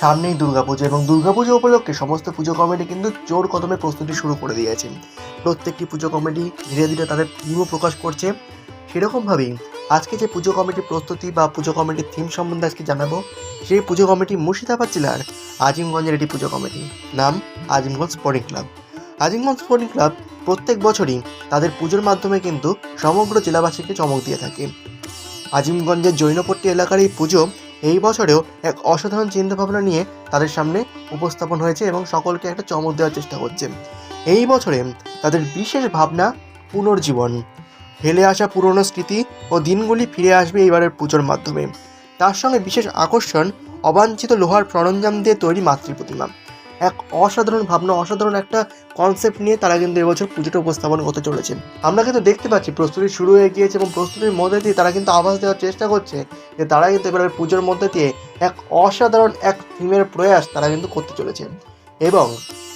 সামনেই দুর্গাপুজো এবং দুর্গাপুজো উপলক্ষে সমস্ত পুজো কমিটি কিন্তু জোর কদমে প্রস্তুতি শুরু করে দিয়েছে। প্রত্যেকটি পুজো কমিটি ধীরে ধীরে তাদের থিমও প্রকাশ করছে। সেরকমভাবেই আজকে যে পুজো কমিটির প্রস্তুতি বা পুজো কমিটির থিম সম্বন্ধে আজকে জানাব, সেই পুজো কমিটি মুর্শিদাবাদ জেলার আজিমগঞ্জের একটি পুজো কমিটি। নাম Azimganj sporting club Azimganj sporting club প্রত্যেক বছরই তাদের পুজোর মাধ্যমে কিন্তু সমগ্র জেলাবাসীকে চমক দিয়ে থাকে। আজিমগঞ্জের জৈনপট্টি এলাকার এই পুজো এই বছরেও এক অসাধারণ চিন্তাভাবনা নিয়ে তাদের সামনে উপস্থাপন হয়েছে এবং সকলকে একটা চমক দেওয়ার চেষ্টা করছে। এই বছরে তাদের বিশেষ ভাবনা পুনর্জীবন। হেলে আসা পুরনো স্মৃতি ও দিনগুলি ফিরে আসবে এইবারের পুজোর মাধ্যমে। তার সঙ্গে বিশেষ আকর্ষণ অবাঞ্ছিত লোহার সরঞ্জাম দিয়ে তৈরি মাতৃ প্রতিমা এক অসাধারণ ভাবনা, অসাধারণ একটা কনসেপ্ট নিয়ে তারা কিন্তু এবছর পুজোটা উপস্থাপন করতে চলেছে। আমরা কিন্তু দেখতে পাচ্ছি, প্রস্তুতি শুরু হয়ে গিয়েছে এবং প্রস্তুতির মধ্যে দিয়ে তারা কিন্তু আভাস দেওয়ার চেষ্টা করছে যে তারা কিন্তু এবার পুজোর মধ্যে দিয়ে এক অসাধারণ এক থিমের প্রয়াস তারা কিন্তু করতে চলেছে। এবং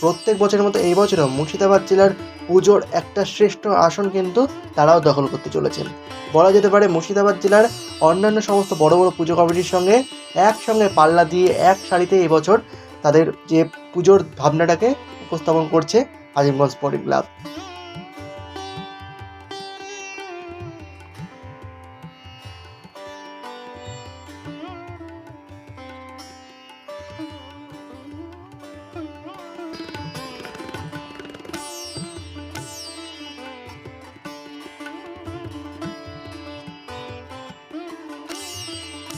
প্রত্যেক বছরের মতো এই বছরও মুর্শিদাবাদ জেলার পুজোর একটা শ্রেষ্ঠ আসন কিন্তু তারাও দখল করতে চলেছেন বলা যেতে পারে মুর্শিদাবাদ জেলার অন্যান্য সমস্ত বড় বড় পুজো কমিটির সঙ্গে একসঙ্গে পাল্লা দিয়ে এক সারিতে এবছর তাদের যে পুজোর ভাবনাটাকে উপস্থাপন করছে আজিমগঞ্জ স্পোর্টিং ক্লাব